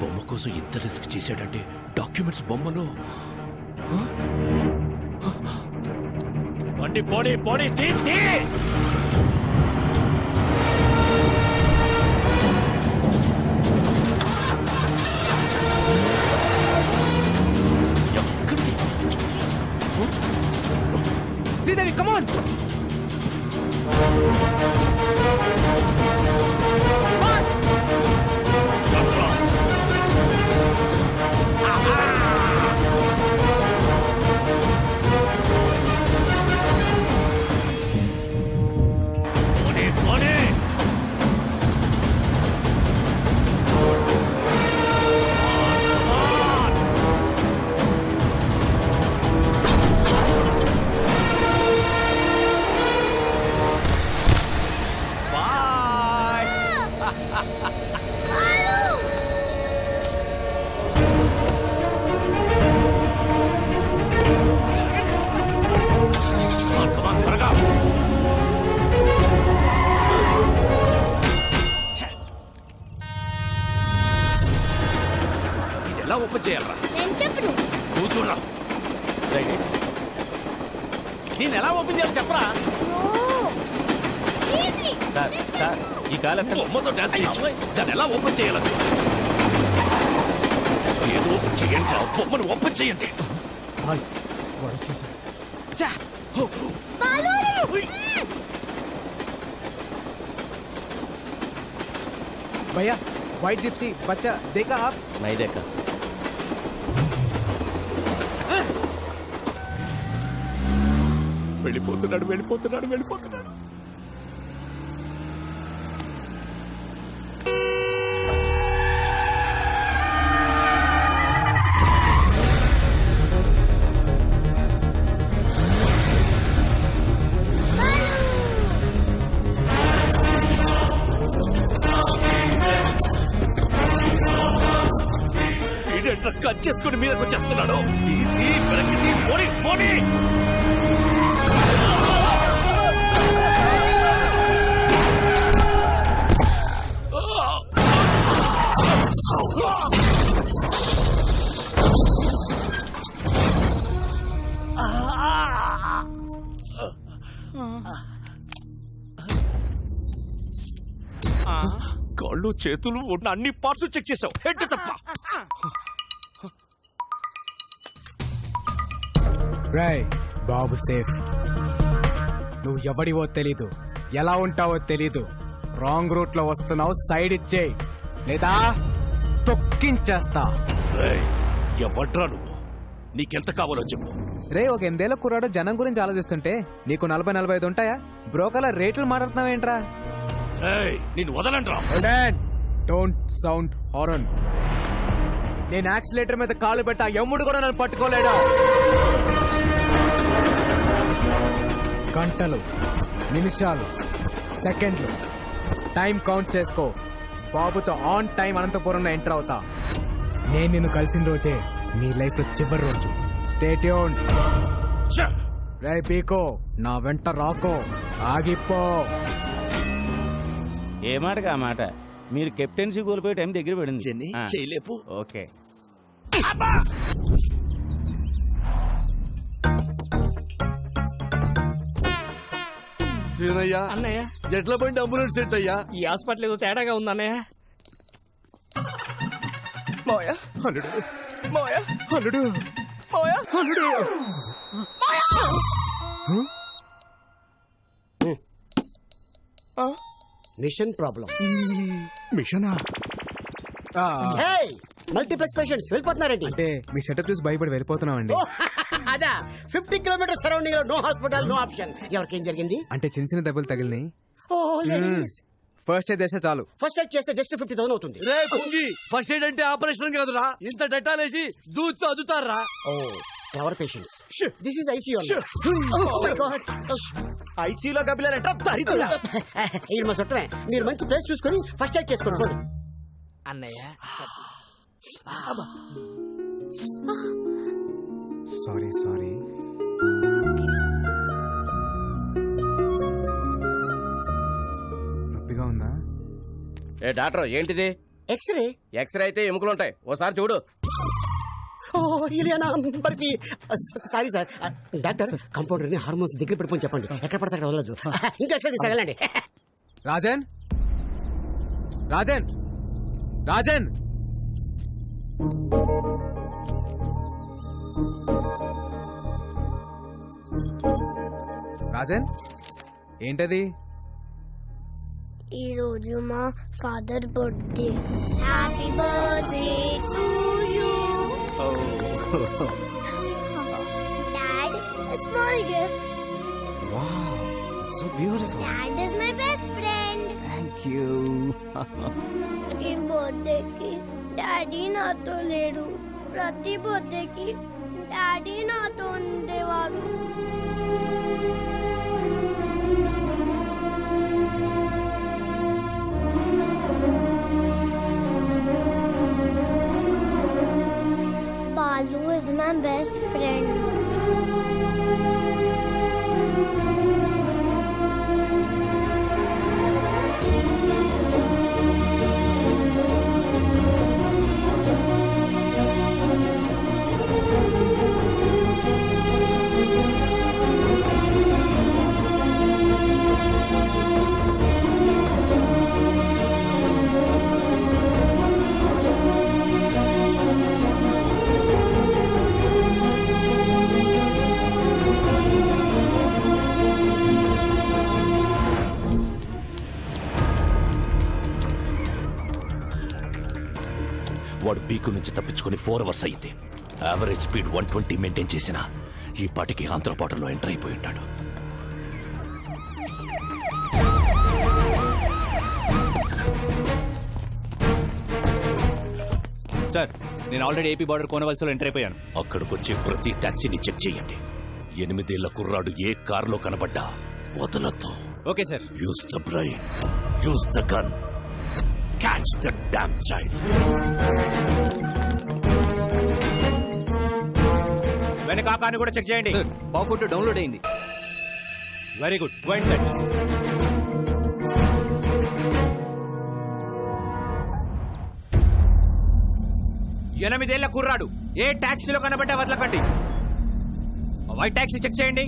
బొమ్మ కోసం ఇంత రిస్క్ చేశాడంటే డాక్యుమెంట్స్ బొమ్మలో? బండి పోనీ పోనీ తీ తీ! ఎలా ఓపెన్ చేయాలరా నేను చెప్పను కూర్చోరా నేను ఎలా ఓపెన్ చేయాలి చెప్పరా ఈజీ సార్ సార్ ఈ కాలం బొమ్మతో డాన్స్ చేయొచ్చు దాన్ని ఎలా ఓపెన్ చేయాలి ఏదో ఓపెన్ చేయండి రా బొమ్మను ఓపెన్ చేయండి ఛా. హో. ఉయ్. भैया व्हाइट जिप्सी बच्चा देखा आप नहीं देखा వెళ్ళిపోతున్నాడు వెళ్ళిపోతున్నాడు వెళ్ళిపోతున్నాడు కట్ చేసుకుని మీదకి వచ్చేస్తున్నాడు ఈ, ఈ, వెనక్కి పోనీ, పోనీ. కాళ్ళు చేతులు ఉన్న అన్ని పార్ట్స్ చెక్ చేసావు. హెడ్ తప్ప. రాయ్ బాబు సేఫ్. నువ్వు ఎవడివో తెలీదు. ఎలా ఉంటావో తెలీదు. రాంగ్ రూట్లో వస్తున్నావు సైడ్ ఇచ్చేయి. లేదా తొక్కించేస్తా. ఏయ్, ఎవడ్రా నువ్వు? నీకెంత కావాలో చెప్పు. రే ఒక ఎనిమిదేళ్ళ కుర్రాడు జనం గురించి ఆలోచిస్తుంటే నీకు నలభై నలభై ఐదు ఉంటాయా? బ్రోకర్ల రేట్లు మాట్లాడుతున్నావేంట్రా? ఏయ్, నిన్ను వదలంట్రా డోంట్ సౌండ్ హారన్ నేను యాక్సిలేటర్ మీద కాలు పెట్టా ఎమ్ముడు కూడా నన్ను పట్టుకోలేడు? గంటలు నిమిషాలు సెకండ్లు. టైం కౌంట్ చేసుకో. బాబుతో ఆన్ టైం అనంతపురంలో ఎంటర్ అవుతా. నేను నిన్ను కలిసిన రోజే నీ లైఫ్లో చివరి రోజు. Stay tuned! రే పీకో. నా వెంట రాకో. ఆగిపో. ఏ మాటగా ఆ మాట? మీరు కెప్టెన్సీ కోల్పోయే టైం దగ్గర పడింది. చేయలేపు ఓకే. ఏనయ్యా? అన్నయ్య. ఎట్ల బండి అంబులెన్స్ సెట్ అయ్యా? ఈ హాస్పిటల్ ఏదో తేడాగా ఉంది అన్నయ్య. మోయా అల్లుడు. మోయా అల్లుడు. మోయా అల్లుడు. Machine problem. మిషనా? ఆ, మల్టీప్లెక్స్ పేషెంట్స్ వెళ్ళిపోతున్నారండి అంటే మీ సెటప్ చూసి భయపడి వెళ్ళిపోతున్నామండి. అదా. ఫిఫ్టీ కిలోమీటర్ సరౌండింగ్లో నో హాస్పిటల్ నో ఆప్షన్ ఎవరికేం జరిగింది? అంటే చిన్న చిన్న దెబ్బలు తగిలినాయి. ఓ లేడీస్ ఫస్ట్ అయితే చేస్తే చాలు. ఫస్ట్ ఎయిడ్ చేస్తే జస్ట్ ఫిఫ్టీ థౌసండ్ అవుతుంది. రే కుంగి ఫస్ట్ ఎయిడ్ అంటే ఆపరేషన్ కాదురా. ఇంత డెటాలేసి దూత్తు అదుతారా? ఓ ever patients this is ICU ఐసీలో కపిలారంట దరిద్రుడా. ఇది మా చుట్టమే మీరు మంచి ప్లేస్ చూసుకొని ఫస్ట్ ఎయిడ్ చేసుకోండి అన్నయ్య. Sorry sorry. నొప్పిగా ఉందా? ఏ డాక్టర్ ఏంటిది? ఎక్స్రే ఎక్స్రే అయితే ఎముకలు ఉంటాయి ఓసారి చూడు. ఓ Ileana Barfi sorry sir. Doctor కంపౌండర్ని hormones దగ్గర పెట్టుకొని చెప్పండి. ఎక్కడ పడితే అక్కడ వదలదు ఇంకా ఎక్స్ట్రా తీసి తగలండి. రాజన్? రాజన్? రాజన్? రాజన్ ఏంటది? ఈ రోజు మా father birthday. Happy birthday to you dad small gift so beautiful dad is my best friend thank you ఈ బర్త్డేకి డాడీ నాతో లేడు. ప్రతి బర్త్డేకి డాడీ నాతో ఉండేవారు. Balu is my best friend. వాడు పీకు నుంచి తప్పించుకొని ఫోర్ అవర్స్ అయింది average speed one twenty maintain చేసిన ఈ పాటికి ఆంధ్రపాటలో ఎంటర్ అయిపోయి ఉంటాడు. సార్ నేను ఆల్రెడీ ఏపీ బార్డర్ కోనవలసలో ఎంటర్ అయిపోయాను. అక్కడికొచ్చే ప్రతి టాక్సీని చెక్ చేయండి. ఎనిమిదేళ్ళ కుర్రాడు ఏ కారులో కనబడ్డా? వదలతో okay sir use the brain use the gun catch the damn child వెనక ఆ కార్ని కూడా చెక్ చేయండి. బాగుంటూ డౌన్లోడ్ అయింది. వెరీ గుడ్ వైట్ సెట్ ఎనిమిదేళ్ళ కుర్రాడు. ఏ ట్యాక్సీలో కనబడ్డా వదలకండి. వైట్ ట్యాక్సీ చెక్ చేయండి.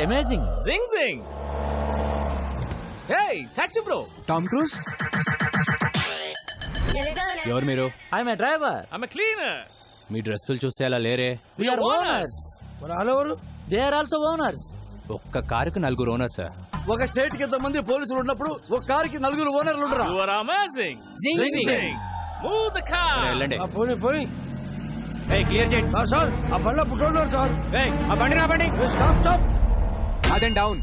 It's amazing zing zing hey taxi bro Tom Cruise ఎవరు మీరు? I'm a driver I'm a cleaner మీ డ్రెస్సులు చూస్తే అలా లేరే. We are owners they are also owners ఒక్క కారుకి నలుగురు ఓనర్ సార్ ఒక స్టేట్కి మంది పోలీసులు ఉన్నప్పుడు ఒక కారుకి నలుగురు ఓనర్లు ఉండరా? యు ఆర్ అమేజింగ్ జింగ్ జింగ్ మూవ్ ద కార్ వెళ్ళండి. పోనీ పోనీ. ఏయ్, క్లియర్ చేయండి. సార్ ఆ బండ్లో పుట్టున్నారు సార్. ఏయ్, ఆ బండి నా బండి. స్టాప్ స్టాప్ రాజన్ డౌన్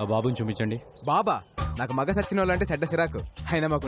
ఆ బాబుని చూపించండి. బాబా నాకు మగ సచ్చిన వాళ్ళంటే చెడ్డ సిరాకు. అయినా మాకు